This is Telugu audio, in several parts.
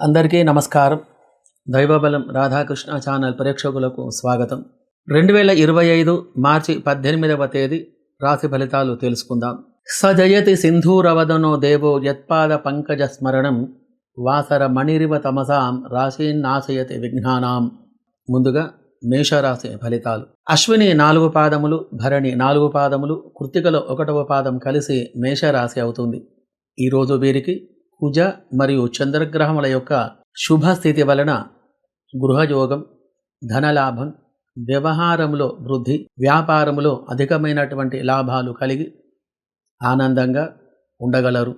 అందరికీ నమస్కారం. దైవబలం రాధాకృష్ణ ఛానల్ ప్రేక్షకులకు స్వాగతం. రెండు వేల ఇరవై ఐదు మార్చి పద్దెనిమిదవ తేదీ రాశి ఫలితాలు తెలుసుకుందాం. సజయతి సింధూరవదనో దేవో యత్పాద పంకజ స్మరణం వాసర మణిరివ తమసాం రాశీన్నాశయతి విఘ్నానాం. ముందుగా మేషరాశి ఫలితాలు. అశ్విని నాలుగు పాదములు భరణి నాలుగు పాదములు కృతికలో ఒకటవ పాదం కలిసి మేషరాశి అవుతుంది. ఈరోజు వీరికి కుజ మరియు చంద్రగ్రహముల యొక్క శుభ స్థితి వలన గృహయోగం ధనలాభం వ్యవహారంలో వృద్ధి వ్యాపారములో అధికమైనటువంటి లాభాలు కలిగి ఆనందంగా ఉండగలరు.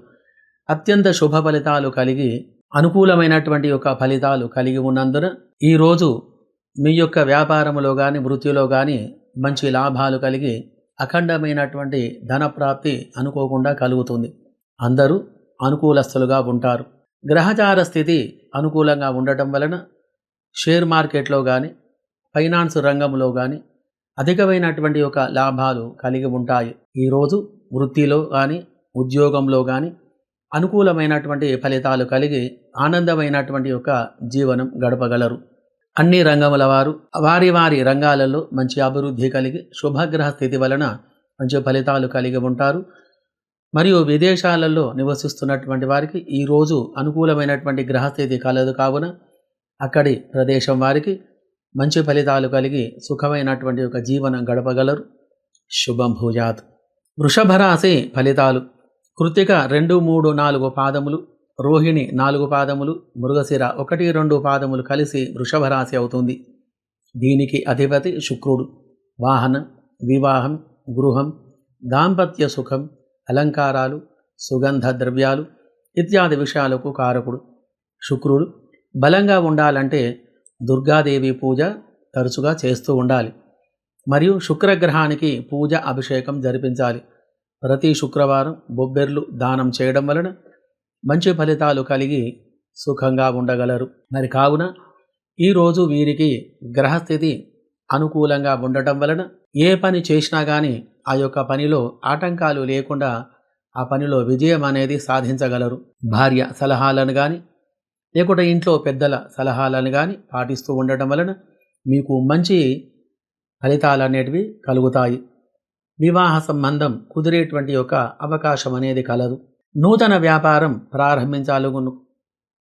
అత్యంత శుభ ఫలితాలు కలిగి అనుకూలమైనటువంటి యొక్క ఫలితాలు కలిగి ఉన్నందున ఈరోజు మీ యొక్క వ్యాపారములో కానీ వృత్తిలో కానీ మంచి లాభాలు కలిగి అఖండమైనటువంటి ధన ప్రాప్తి అనుకోకుండా కలుగుతుంది. అందరూ అనుకూలస్తులుగా ఉంటారు. గ్రహచార స్థితి అనుకూలంగా ఉండటం వలన షేర్ మార్కెట్లో కానీ ఫైనాన్స్ రంగంలో కానీ అధికమైనటువంటి ఒక లాభాలు కలిగి ఉంటాయి. ఈరోజు వృత్తిలో కానీ ఉద్యోగంలో కానీ అనుకూలమైనటువంటి ఫలితాలు కలిగి ఆనందమైనటువంటి ఒక జీవనం గడపగలరు. అన్ని రంగముల వారు వారి వారి రంగాలలో మంచి అభివృద్ధి కలిగి శుభగ్రహ స్థితి వలన మంచి ఫలితాలు కలిగి ఉంటారు. మరియు విదేశాలలో నివసిస్తున్నటువంటి వారికి ఈరోజు అనుకూలమైనటువంటి గ్రహస్థితి కలదు కావున అక్కడి ప్రదేశం వారికి మంచి ఫలితాలు కలిగి సుఖమైనటువంటి ఒక జీవనం గడపగలరు. శుభం భూజాత్. వృషభ రాశి ఫలితాలు. కృతిక రెండు మూడు నాలుగు పాదములు. రోహిణి నాలుగు పాదములు. మృగశిర ఒకటి రెండు పాదములు కలిసి వృషభ రాశి అవుతుంది. దీనికి అధిపతి శుక్రుడు. వాహనం వివాహం గృహం దాంపత్య సుఖం అలంకారాలు సుగంధ ద్రవ్యాలు ఇత్యాది విషయాలకు కారకుడు శుక్రుడు. బలంగా ఉండాలంటే దుర్గాదేవి పూజ తరచుగా చేస్తూ ఉండాలి. మరియు శుక్రగ్రహానికి పూజ అభిషేకం జరిపించాలి. ప్రతి శుక్రవారం బొబ్బెర్లు దానం చేయడం వలన మంచి ఫలితాలు కలిగి సుఖంగా ఉండగలరు. మరి కావున ఈరోజు వీరికి గ్రహస్థితి అనుకూలంగా ఉండటం వలన ఏ పని చేసినా కానీ ఆ యొక్క పనిలో ఆటంకాలు లేకుండా ఆ పనిలో విజయం అనేది సాధించగలరు. భార్య సలహాలను కానీ లేకుంటే ఇంట్లో పెద్దల సలహాలను కానీ పాటిస్తూ ఉండటం వలన మీకు మంచి ఫలితాలు అనేటివి కలుగుతాయి. వివాహ సంబంధం కుదిరేటువంటి యొక్క అవకాశం అనేది కలదు. నూతన వ్యాపారం ప్రారంభించాలను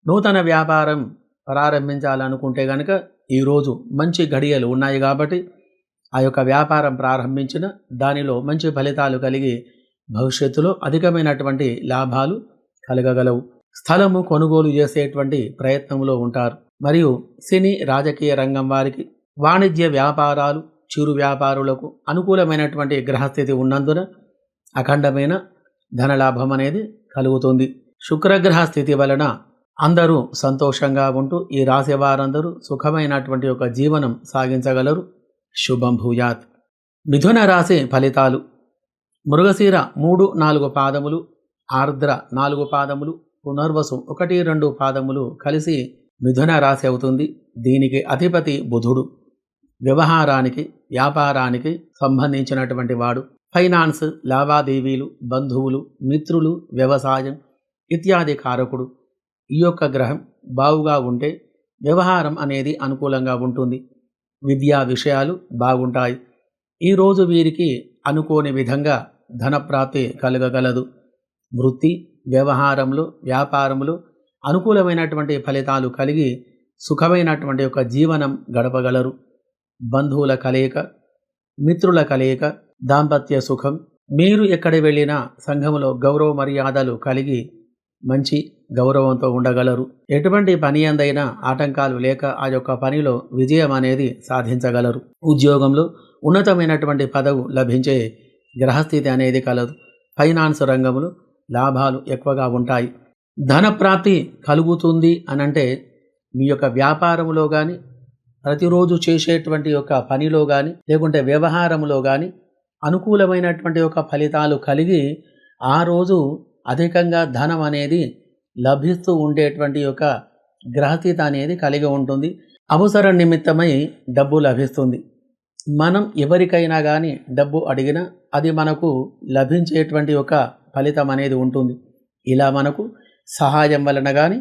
నూతన వ్యాపారం ప్రారంభించాలనుకుంటే కనుక ఈరోజు మంచి గడియలు ఉన్నాయి కాబట్టి ఆ యొక్క వ్యాపారం ప్రారంభించిన దానిలో మంచి ఫలితాలు కలిగి భవిష్యత్తులో అధికమైనటువంటి లాభాలు కలగగలవు. స్థలము కొనుగోలు చేసేటువంటి ప్రయత్నంలో ఉంటారు. మరియు సినీ రాజకీయ రంగం వారికి వాణిజ్య వ్యాపారాలు చిరు వ్యాపారులకు అనుకూలమైనటువంటి గ్రహస్థితి ఉన్నందున అఖండమైన ధనలాభం అనేది కలుగుతుంది. శుక్రగ్రహ స్థితి వలన అందరూ సంతోషంగా ఉంటూ ఈ రాశి వారందరూ సుఖమైనటువంటి ఒక జీవనం సాగించగలరు. శుభం భూయాత్. మిథున రాశి ఫలితాలు. మృగశీర మూడు నాలుగు పాదములు. ఆర్ద్ర నాలుగు పాదములు. పునర్వసు ఒకటి రెండు పాదములు కలిసి మిథున రాశి అవుతుంది. దీనికి అధిపతి బుధుడు. వ్యవహారానికి వ్యాపారానికి సంబంధించినటువంటి వాడు. ఫైనాన్స్ లావాదేవీలు బంధువులు మిత్రులు వ్యవసాయం ఇత్యాది కారకుడు. ఈ యొక్క గ్రహం బావుగా ఉంటే వ్యవహారం అనేది అనుకూలంగా ఉంటుంది. విద్యా విషయాలు బాగుంటాయి. ఈరోజు వీరికి అనుకోని విధంగా ధనప్రాప్తి కలగగలదు. వృత్తి వ్యవహారంలో వ్యాపారంలో అనుకూలమైనటువంటి ఫలితాలు కలిగి సుఖమైనటువంటి ఒక జీవనం గడపగలరు. బంధువుల కలయిక మిత్రుల కలయిక దాంపత్య సుఖం. మీరు ఎక్కడ వెళ్ళినా సంఘములో గౌరవ మర్యాదలు కలిగి మంచి గౌరవంతో ఉండగలరు. ఎటువంటి పని అందైనా ఆటంకాలు లేక ఆ యొక్క పనిలో విజయం అనేది సాధించగలరు. ఉద్యోగంలో ఉన్నతమైనటువంటి పదవు లభించే గ్రహస్థితి అనేది కలదు. ఫైనాన్స్ రంగంలో లాభాలు ఎక్కువగా ఉంటాయి. ధనప్రాప్తి కలుగుతుంది అనంటే మీ యొక్క వ్యాపారంలో కానీ ప్రతిరోజు చేసేటువంటి యొక్క పనిలో కానీ లేకుంటే వ్యవహారంలో కానీ అనుకూలమైనటువంటి యొక్క ఫలితాలు కలిగి ఆ రోజు అధికంగా ధనం అనేది లభిస్తూ ఉండేటువంటి యొక్క గ్రహస్థిత అనేది కలిగి ఉంటుంది. అవసరం నిమిత్తమై డబ్బు లభిస్తుంది. మనం ఎవరికైనా కానీ డబ్బు అడిగినా అది మనకు లభించేటువంటి ఒక ఫలితం అనేది ఉంటుంది. ఇలా మనకు సహాయం వలన కానీ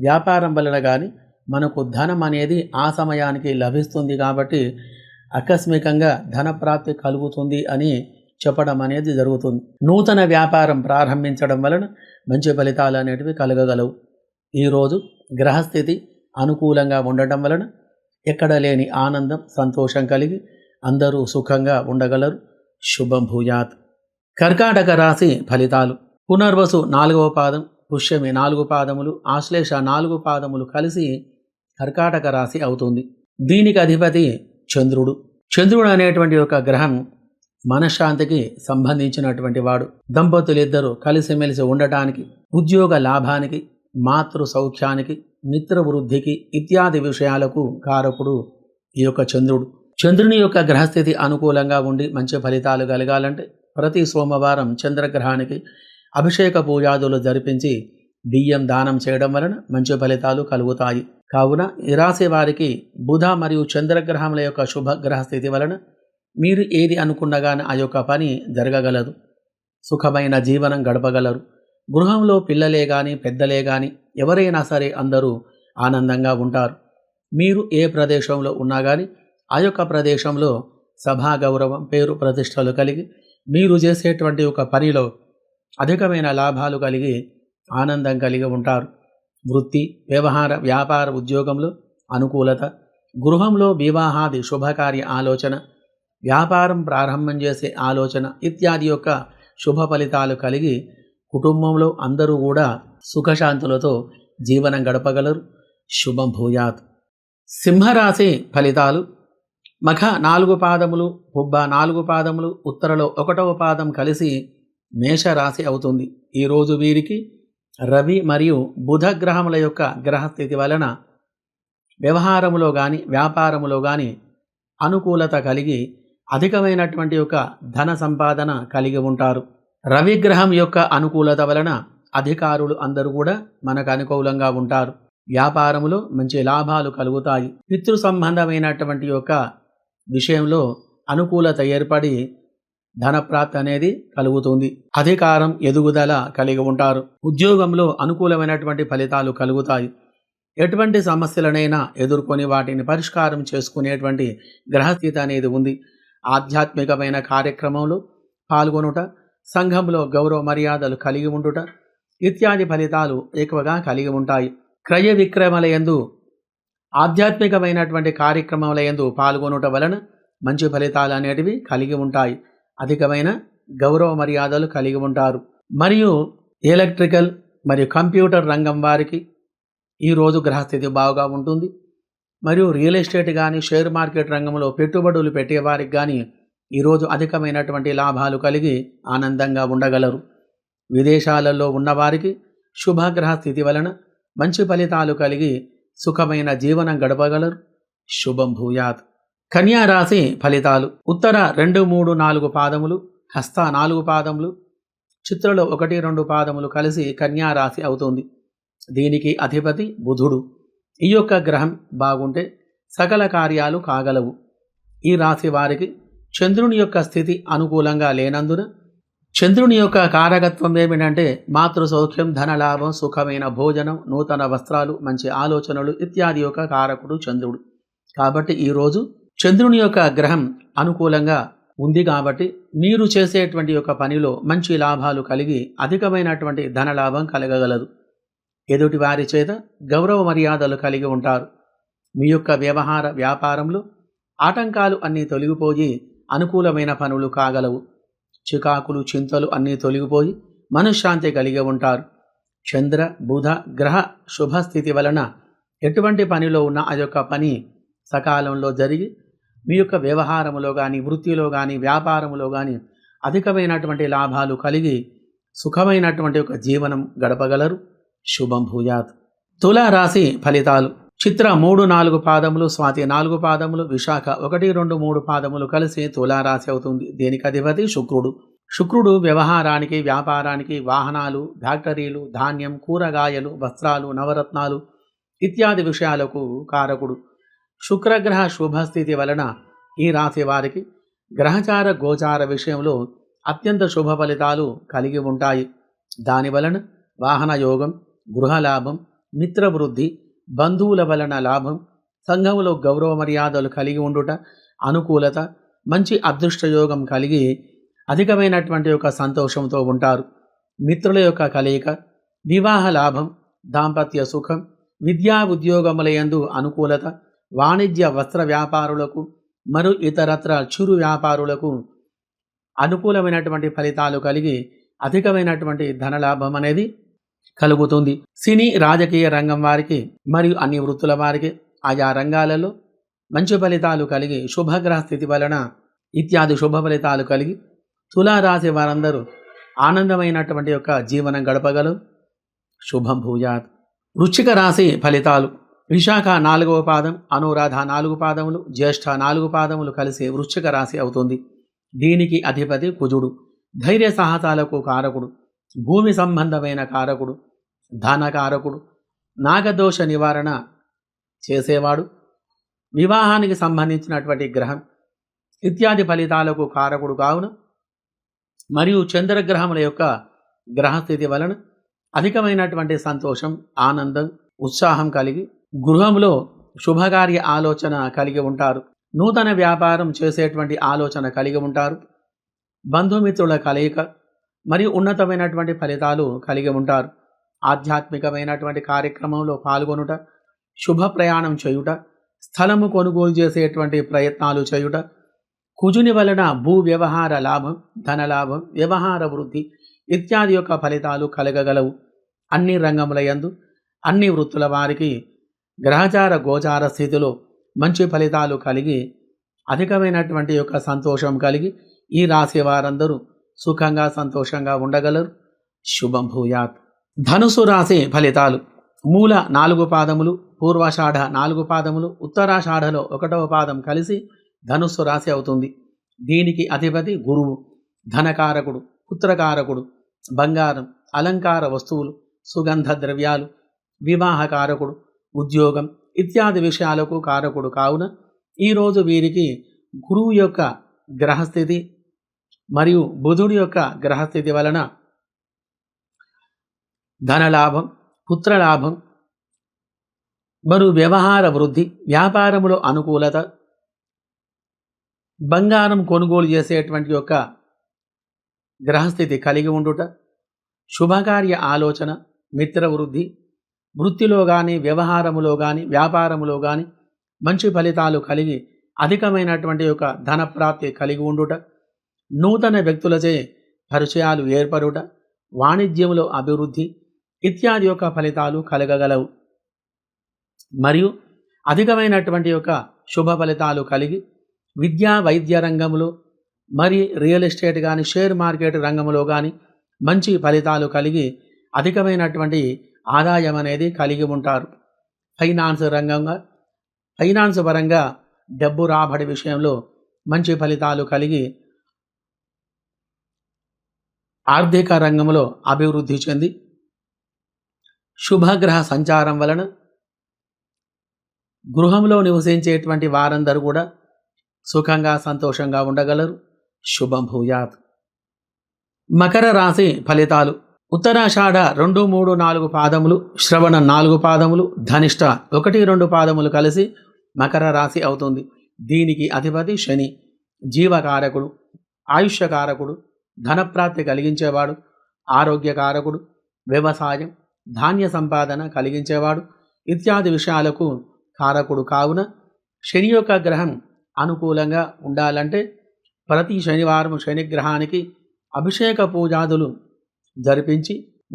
వ్యాపారం వలన కానీ మనకు ధనం అనేది ఆ సమయానికి లభిస్తుంది కాబట్టి ఆకస్మికంగా ధన ప్రాప్తి కలుగుతుంది అని చెప్పడం అనేది జరుగుతుంది. నూతన వ్యాపారం ప్రారంభించడం వలన మంచి ఫలితాలు అనేటివి కలగగలవు. ఈరోజు గ్రహస్థితి అనుకూలంగా ఉండటం వలన ఎక్కడ లేని ఆనందం సంతోషం కలిగి అందరూ సుఖంగా ఉండగలరు. శుభం భూయాత్. కర్కాటక రాశి ఫలితాలు. పునర్వసు నాలుగవ పాదం పుష్యమి నాలుగు పాదములు ఆశ్లేష నాలుగు పాదములు కలిసి కర్కాటక రాశి అవుతుంది. దీనికి అధిపతి చంద్రుడు. చంద్రుడు అనేటువంటి ఒక గ్రహం మనశ్శాంతికి సంబంధించినటువంటి వాడు. దంపతులిద్దరూ కలిసిమెలిసి ఉండటానికి ఉద్యోగ లాభానికి మాతృ సౌఖ్యానికి మిత్ర వృద్ధికి ఇత్యాది విషయాలకు కారకుడు ఈ యొక్క చంద్రుడు. చంద్రుని యొక్క గ్రహస్థితి అనుకూలంగా ఉండి మంచి ఫలితాలు కలగాలంటే ప్రతి సోమవారం చంద్రగ్రహానికి అభిషేక పూజాదులు జరిపించి బియ్యం దానం చేయడం వలన మంచి ఫలితాలు కలుగుతాయి. కావున ఈ రాశి వారికి బుధ మరియు చంద్రగ్రహముల యొక్క శుభ గ్రహస్థితి వలన మీరు ఏది అనుకున్నగానే ఆ యొక్క పని జరగగలదు. సుఖమైన జీవనం గడపగలరు. గృహంలో పిల్లలే కానీ పెద్దలే కానీ ఎవరైనా సరే అందరూ ఆనందంగా ఉంటారు. మీరు ఏ ప్రదేశంలో ఉన్నా కానీ ఆ యొక్క ప్రదేశంలో సభా గౌరవం పేరు ప్రతిష్టలు కలిగి మీరు చేసేటువంటి ఒక పనిలో అధికమైన లాభాలు కలిగి ఆనందం కలిగి ఉంటారు. వృత్తి వ్యవహార వ్యాపార ఉద్యోగంలో అనుకూలత గృహంలో వివాహాది శుభకార్య ఆలోచన వ్యాపారం ప్రారంభం చేసే ఆలోచన ఇత్యాది యొక్క శుభ ఫలితాలు కలిగి కుటుంబంలో అందరూ కూడా సుఖశాంతులతో జీవనం గడపగలరు. శుభం భూయాత్. సింహరాశి ఫలితాలు. మఖ నాలుగు పాదములు పుబ్బ నాలుగు పాదములు ఉత్తరలో ఒకటవ పాదం కలిసి మేషరాశి అవుతుంది. ఈరోజు వీరికి రవి మరియు బుధ గ్రహముల యొక్క గ్రహస్థితి వలన వ్యవహారములో కానీ వ్యాపారములో కానీ అనుకూలత కలిగి అధికమైనటువంటి యొక్క ధన సంపాదన కలిగి ఉంటారు. రవిగ్రహం యొక్క అనుకూలత వలన అధికారులు అందరూ కూడా మనకు అనుకూలంగా ఉంటారు. వ్యాపారములో మంచి లాభాలు కలుగుతాయి. పితృ సంబంధమైనటువంటి యొక్క విషయంలో అనుకూలత ఏర్పడి ధనప్రాప్తి అనేది కలుగుతుంది. అధికారం ఎదుగుదల కలిగి ఉంటారు. ఉద్యోగంలో అనుకూలమైనటువంటి ఫలితాలు కలుగుతాయి. ఎటువంటి సమస్యలనైనా ఎదుర్కొని వాటిని పరిష్కారం చేసుకునేటువంటి గ్రహస్థితి అనేది ఉంది. ఆధ్యాత్మికమైన కార్యక్రమంలో పాల్గొనుట సంఘంలో గౌరవ మర్యాదలు కలిగి ఉండుట ఇత్యాది ఫలితాలు ఎక్కువగా కలిగి ఉంటాయి. క్రయ విక్రయముల యందు ఆధ్యాత్మికమైనటువంటి కార్యక్రమాల యందు పాల్గొనుట వలన మంచి ఫలితాలు అనేటివి కలిగి ఉంటాయి. అధికమైన గౌరవ మర్యాదలు కలిగి ఉంటారు. మరియు ఎలక్ట్రికల్ మరియు కంప్యూటర్ రంగం వారికి ఈరోజు గ్రహస్థితి బాగా ఉంటుంది. మరియు రియల్ ఎస్టేట్ కానీ షేర్ మార్కెట్ రంగంలో పెట్టుబడులు పెట్టేవారికి కానీ ఈరోజు అధికమైనటువంటి లాభాలు కలిగి ఆనందంగా ఉండగలరు. విదేశాలలో ఉన్నవారికి శుభగ్రహ స్థితి వలన మంచి ఫలితాలు కలిగి సుఖమైన జీవనం గడపగలరు. శుభం భూయాత్. కన్యారాశి ఫలితాలు. ఉత్తర రెండు మూడు నాలుగు పాదములు హస్త నాలుగు పాదములు చిత్రలో ఒకటి రెండు పాదములు కలిసి కన్యారాశి అవుతుంది. దీనికి అధిపతి బుధుడు. ఈ యొక్క గ్రహం బాగుంటే సకల కార్యాలు కాగలవు. ఈ రాశి వారికి చంద్రుని యొక్క స్థితి అనుకూలంగా లేనందున చంద్రుని యొక్క కారకత్వం ఏమిటంటే మాతృ సౌఖ్యం ధనలాభం సుఖమైన భోజనం నూతన వస్త్రాలు మంచి ఆలోచనలు ఇత్యాది యొక్క కారకుడు చంద్రుడు. కాబట్టి ఈరోజు చంద్రుని యొక్క గ్రహం అనుకూలంగా ఉంది కాబట్టి మీరు చేసేటువంటి యొక్క పనిలో మంచి లాభాలు కలిగి అధికమైనటువంటి ధనలాభం కలగగలదు. ఎదుటి వారి చేత గౌరవ మర్యాదలు కలిగి ఉంటారు. మీ యొక్క వ్యవహార వ్యాపారంలో ఆటంకాలు అన్నీ తొలగిపోయి అనుకూలమైన పనులు కాగలవు. చికాకులు చింతలు అన్నీ తొలగిపోయి మనశ్శాంతి కలిగి ఉంటారు. చంద్ర బుధ గ్రహ శుభస్థితి వలన ఎటువంటి పనిలో ఉన్న ఆ యొక్క పని సకాలంలో జరిగి మీ యొక్క వ్యవహారములో కానీ వృత్తిలో కానీ వ్యాపారములో కానీ అధికమైనటువంటి లాభాలు కలిగి సుఖమైనటువంటి ఒక జీవనం గడపగలరు. శుభం భూయాత్. తులారాశి ఫలితాలు. చిత్ర మూడు నాలుగు పాదములు స్వాతి నాలుగు పాదములు విశాఖ ఒకటి రెండు మూడు పాదములు కలిసి తులారాశి అవుతుంది. దీనికి అధిపతి? శుక్రుడు. శుక్రుడు వ్యవహారానికి వ్యాపారానికి వాహనాలు ఫ్యాక్టరీలు ధాన్యం కూరగాయలు వస్త్రాలు నవరత్నాలు ఇత్యాది విషయాలకు కారకుడు. శుక్రగ్రహ శుభస్థితి వలన ఈ రాశి వారికి గ్రహచార గోచార విషయంలో అత్యంత శుభ ఫలితాలు కలిగి ఉంటాయి. దాని వలన వాహన యోగం గృహలాభం మిత్రవృద్ధి బంధువుల వలన లాభం సంఘంలో గౌరవ మర్యాదలు కలిగి ఉండుట అనుకూలత మంచి అదృష్టయోగం కలిగి అధికమైనటువంటి యొక్క సంతోషంతో ఉంటారు. మిత్రుల యొక్క కలయిక వివాహ లాభం దాంపత్య సుఖం విద్యా ఉద్యోగములయందు అనుకూలత వాణిజ్య వస్త్ర వ్యాపారులకు మరియు ఇతరత్ర చిరు వ్యాపారులకు అనుకూలమైనటువంటి ఫలితాలు కలిగి అధికమైనటువంటి ధనలాభం అనేది కలుగుతుంది. సినీ రాజకీయ రంగం వారికి మరియు అన్ని వృత్తుల వారికి ఆయా రంగాలలో మంచి ఫలితాలు కలిగి శుభగ్రహ స్థితి వలన ఇత్యాది శుభ ఫలితాలు కలిగి తులారాశి వారందరూ ఆనందమైనటువంటి యొక్క జీవనం గడపగలరు. శుభం భూయాత్. వృశ్చిక రాశి ఫలితాలు. విశాఖ నాలుగవ పాదం అనురాధ నాలుగు పాదములు జ్యేష్ఠ నాలుగు పాదములు కలిసి వృశ్చిక రాశి అవుతుంది. దీనికి అధిపతి కుజుడు. ధైర్య సాహసాలకు కారకుడు. భూమి సంబంధమైన కారకుడు. ధనకారకుడు. నాగదోష నివారణ చేసేవాడు. వివాహానికి సంబంధించినటువంటి గ్రహం. ఇత్యాది ఫలితాలకు కారకుడు కావున మరియు చంద్రగ్రహముల యొక్క గ్రహస్థితి వలన అధికమైనటువంటి సంతోషం ఆనందం ఉత్సాహం కలిగి గృహంలో శుభకార్య ఆలోచన కలిగి ఉంటారు. నూతన వ్యాపారం చేసేటువంటి ఆలోచన కలిగి ఉంటారు. బంధుమిత్రుల కలయిక మరియు ఉన్నతమైనటువంటి ఫలితాలు కలిగి ఉంటారు. ఆధ్యాత్మికమైనటువంటి కార్యక్రమంలో పాల్గొనుట శుభ ప్రయాణం చేయుట స్థలము కొనుగోలు చేసేటువంటి ప్రయత్నాలు చేయుట కుజుని వలన భూ వ్యవహార లాభం ధనలాభం వ్యవహార వృద్ధి ఇత్యాది యొక్క ఫలితాలు కలగగలవు. అన్ని రంగముల యందు అన్ని వృత్తుల వారికి గ్రహచార గోచార స్థితిలో మంచి ఫలితాలు కలిగి అధికమైనటువంటి యొక్క సంతోషం కలిగి ఈ రాశి వారందరూ సుఖంగా సంతోషంగా ఉండగలరు. శుభం భూయాత్. ధనుసు రాశి ఫలితాలు. మూల నాలుగు పాదములు పూర్వాషాఢ నాలుగు పాదములు ఉత్తరాషాఢలో ఒకటవ పాదం కలిసి ధనుస్సు రాశి అవుతుంది. దీనికి అధిపతి గురువు ధనకారకుడు పుత్రకారకుడు బంగారం అలంకార వస్తువులు సుగంధ ద్రవ్యాలు వివాహకారకుడు ఉద్యోగం ఇత్యాది విషయాలకు కారకుడు కావున ఈరోజు వీరికి గురువు యొక్క గ్రహస్థితి మరియు బుధుడి యొక్క గ్రహస్థితి వలన ధనలాభం పుత్రలాభం మరు వ్యవహార వృద్ధి వ్యాపారములో అనుకూలత బంగారం కొనుగోలు చేసేటువంటి యొక్క గ్రహస్థితి కలిగి ఉండుట శుభకార్య ఆలోచన మిత్ర వృద్ధి వృత్తిలో కానీ వ్యవహారములో కానీ వ్యాపారములో కానీ మంచి ఫలితాలు కలిగి అధికమైనటువంటి యొక్క ధన ప్రాప్తి కలిగి ఉండుట నూతన వ్యక్తులచే పరిచయాలు ఏర్పడుట వాణిజ్యములో అభివృద్ధి ఇత్యాది యొక్క ఫలితాలు కలగగలవు. మరియు అధికమైనటువంటి యొక్క శుభ ఫలితాలు కలిగి విద్యా వైద్య రంగంలో మరి రియల్ ఎస్టేట్ కానీ షేర్ మార్కెట్ రంగంలో కానీ మంచి ఫలితాలు కలిగి అధికమైనటువంటి ఆదాయం అనేది కలిగి ఉంటారు. ఫైనాన్స్ రంగంగా ఫైనాన్స్ పరంగా డబ్బు రాబడి విషయంలో మంచి ఫలితాలు కలిగి ఆర్థిక రంగంలో అభివృద్ధి చెంది శుభగ్రహ సంచారం వలన గృహంలో నివసించేటువంటి వారందరూ కూడా సుఖంగా సంతోషంగా ఉండగలరు. శుభం భూయాత్. మకర రాశి ఫలితాలు. ఉత్తరాషాఢ రెండు మూడు నాలుగు పాదములు శ్రవణ నాలుగు పాదములు ధనిష్ట ఒకటి రెండు పాదములు కలిసి మకర రాశి అవుతుంది. దీనికి అధిపతి శని. జీవకారకుడు ఆయుష్యకారకుడు ధనప్రాప్తి కలిగించేవాడు ఆరోగ్యకారకుడు వ్యవసాయం ధాన్య సంపాదన కలిగించేవాడు. ఇత్యాది విషయాలకు కారకుడు కావున శని యొక్క గ్రహం అనుకూలంగా ఉండాలంటే ప్రతి శనివారం శనిగ్రహానికి అభిషేక పూజాదులు జరిపించి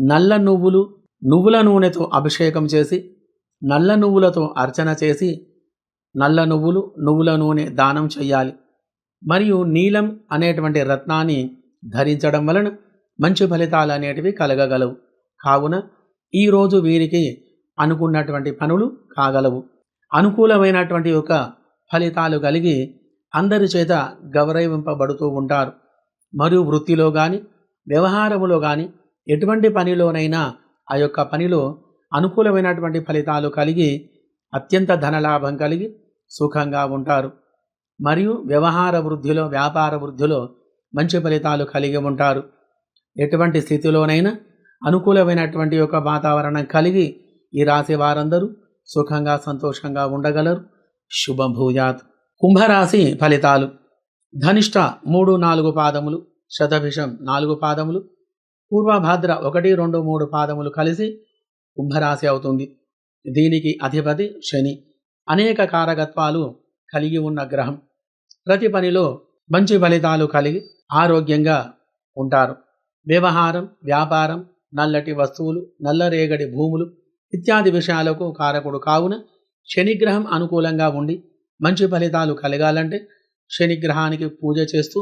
నల్ల నువ్వులు నువ్వుల నూనెతో అభిషేకం చేసి నల్ల నువ్వులతో అర్చన చేసి నల్ల నువ్వులు నువ్వుల నూనె దానం చేయాలి. మరియు నీలం అనేటువంటి రత్నాన్ని ధరించడం వలన మంచి ఫలితాలు అనేటివి కలగగలవు. కావున ఈరోజు వీరికి అనుకున్నటువంటి పనులు కాగలవు. అనుకూలమైనటువంటి యొక్క ఫలితాలు కలిగి అందరి చేత గౌరవింపబడుతూ ఉంటారు. మరియు వృత్తిలో కానీ వ్యవహారములో కానీ ఎటువంటి పనిలోనైనా ఆ యొక్క పనిలో అనుకూలమైనటువంటి ఫలితాలు కలిగి అత్యంత ధనలాభం కలిగి సుఖంగా ఉంటారు. మరియు వ్యవహార వృద్ధిలో వ్యాపార వృద్ధిలో మంచి ఫలితాలు కలిగి ఉంటారు. ఎటువంటి స్థితిలోనైనా అనుకూలమైనటువంటి యొక్క వాతావరణం కలిగి ఈ రాశి వారందరూ సుఖంగా సంతోషంగా ఉండగలరు. శుభం భూయాత్ కుంభరాశి ఫలితాలు. ధనిష్ట మూడు నాలుగు పాదములు శతభిషం నాలుగు పాదములు పూర్వభాద్ర ఒకటి రెండు మూడు పాదములు కలిసి కుంభరాశి అవుతుంది. దీనికి అధిపతి శని. అనేక కారకత్వాలు కలిగి ఉన్న గ్రహం. ప్రతి పనిలో మంచి ఫలితాలు కలిగి ఆరోగ్యంగా ఉంటారు. వ్యవహారం వ్యాపారం నల్లటి వస్తువులు నల్లరేగడి భూములు ఇత్యాది విషయాలకు కారకుడు కావున శనిగ్రహం అనుకూలంగా ఉండి మంచి ఫలితాలు కలగాలంటే శనిగ్రహానికి పూజ చేస్తూ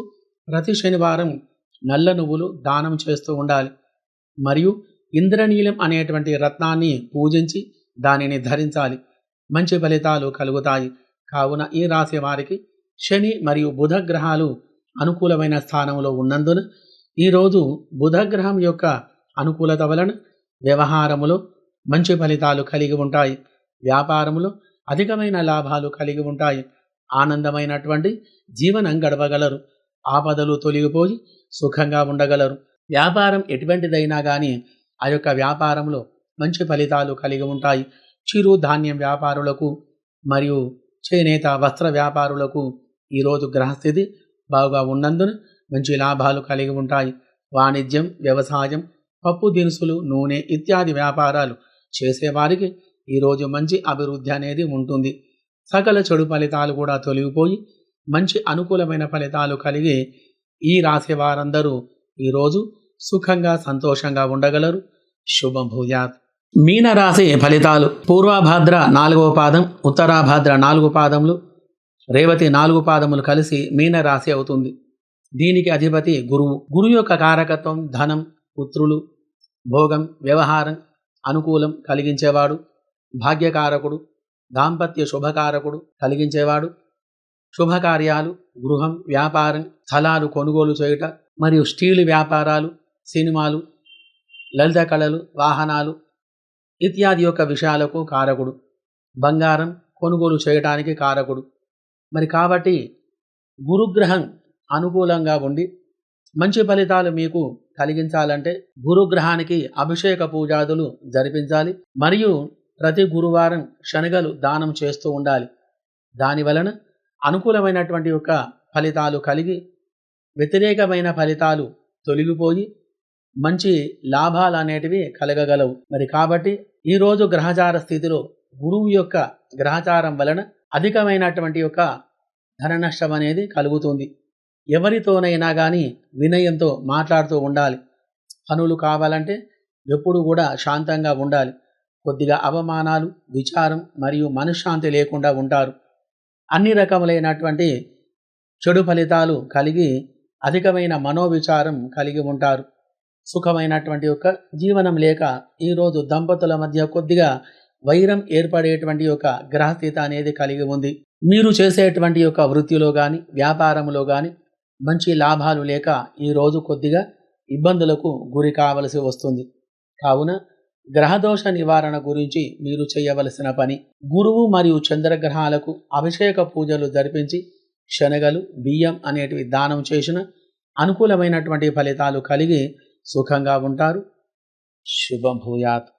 ప్రతి శనివారం నల్ల నువ్వులు దానం చేస్తూ ఉండాలి. మరియు ఇంద్రనీలం అనేటువంటి రత్నాన్ని పూజించి దానిని ధరించాలి. మంచి ఫలితాలు కలుగుతాయి. కావున ఈ రాశి వారికి శని మరియు బుధ గ్రహాలు అనుకూలమైన స్థానంలో ఉన్నందున ఈరోజు బుధగ్రహం యొక్క అనుకూలత వలన వ్యవహారములో మంచి ఫలితాలు కలిగి ఉంటాయి. వ్యాపారములో అధికమైన లాభాలు కలిగి ఉంటాయి. ఆనందమైనటువంటి జీవనం గడపగలరు. ఆపదలు తొలగిపోయి సుఖంగా ఉండగలరు. వ్యాపారం ఎటువంటిదైనా కానీ ఆ యొక్క వ్యాపారంలో మంచి ఫలితాలు కలిగి ఉంటాయి. చిరు ధాన్యం వ్యాపారులకు మరియు చేనేత వస్త్ర వ్యాపారులకు ఈరోజు గ్రహస్థితి బాగా ఉన్నందున మంచి లాభాలు కలిగి ఉంటాయి. వాణిజ్యం వ్యవసాయం పప్పు దినుసులు నూనె ఇత్యాది వ్యాపారాలు చేసేవారికి ఈరోజు మంచి అభివృద్ధి అనేది ఉంటుంది. సకల చెడు ఫలితాలు కూడా తొలగిపోయి మంచి అనుకూలమైన ఫలితాలు కలిగి ఈ రాశి వారందరూ ఈరోజు సుఖంగా సంతోషంగా ఉండగలరు. శుభం భూయాత్. మీనరాశి ఫలితాలు పూర్వభాద్ర నాలుగవ పాదం ఉత్తరాభాద్ర నాలుగు పాదములు రేవతి నాలుగు పాదములు కలిసి మీనరాశి అవుతుంది. దీనికి అధిపతి గురువు. గురువు యొక్క కారకత్వం ధనం పుత్రులు భోగం వ్యవహారం అనుకూలం కలిగించేవాడు భాగ్యకారకుడు దాంపత్య శుభకారకుడు కలిగించేవాడు శుభకార్యాలు గృహం వ్యాపారం స్థలాలు కొనుగోలు చేయుట మరియు స్టీలు వ్యాపారాలు సినిమాలు లలిత కళలు వాహనాలు ఇత్యాది యొక్క విషయాలకు కారకుడు. బంగారం కొనుగోలు చేయటానికి కారకుడు. మరి కాబట్టి గురుగ్రహం అనుకూలంగా ఉండి మంచి ఫలితాలు మీకు కలిగించాలంటే గురుగ్రహానికి అభిషేక పూజాదులు జరిపించాలి. మరియు ప్రతి గురువారం శనగలు దానం చేస్తూ ఉండాలి. దాని వలన అనుకూలమైనటువంటి యొక్క ఫలితాలు కలిగి వ్యతిరేకమైన ఫలితాలు తొలగిపోయి మంచి లాభాలు అనేటివి కలగగలవు. మరి కాబట్టి ఈరోజు గ్రహచార స్థితిలో గురువు యొక్క గ్రహచారం వలన అధికమైనటువంటి యొక్క ధన నష్టం అనేది కలుగుతుంది. ఎవరితోనైనా కానీ వినయంతో మాట్లాడుతూ ఉండాలి. పనులు కావాలంటే ఎప్పుడు కూడా శాంతంగా ఉండాలి. కొద్దిగా అవమానాలు విచారం మరియు మనశ్శాంతి లేకుండా ఉంటారు. అన్ని రకములైనటువంటి చెడు ఫలితాలు కలిగి అధికమైన మనోవిచారం కలిగి ఉంటారు. సుఖమైనటువంటి యొక్క జీవనం లేక ఈరోజు దంపతుల మధ్య కొద్దిగా వైరం ఏర్పడేటువంటి యొక్క గ్రహస్థిత అనేది కలిగి ఉంది. మీరు చేసేటువంటి యొక్క వృత్తిలో కానీ వ్యాపారంలో కానీ మంచి లాభాలు లేక ఈరోజు కొద్దిగా ఇబ్బందులకు గురి కావలసి వస్తుంది. కావున గ్రహదోష నివారణ గురించి మీరు చేయవలసిన పని గురువు మరియు చంద్రగ్రహాలకు అభిషేక పూజలు జరిపించి శనగలు బియ్యం అనేటివి దానం చేసిన అనుకూలమైనటువంటి ఫలితాలు కలిగి సుఖంగా ఉంటారు. శుభం భూయాత్.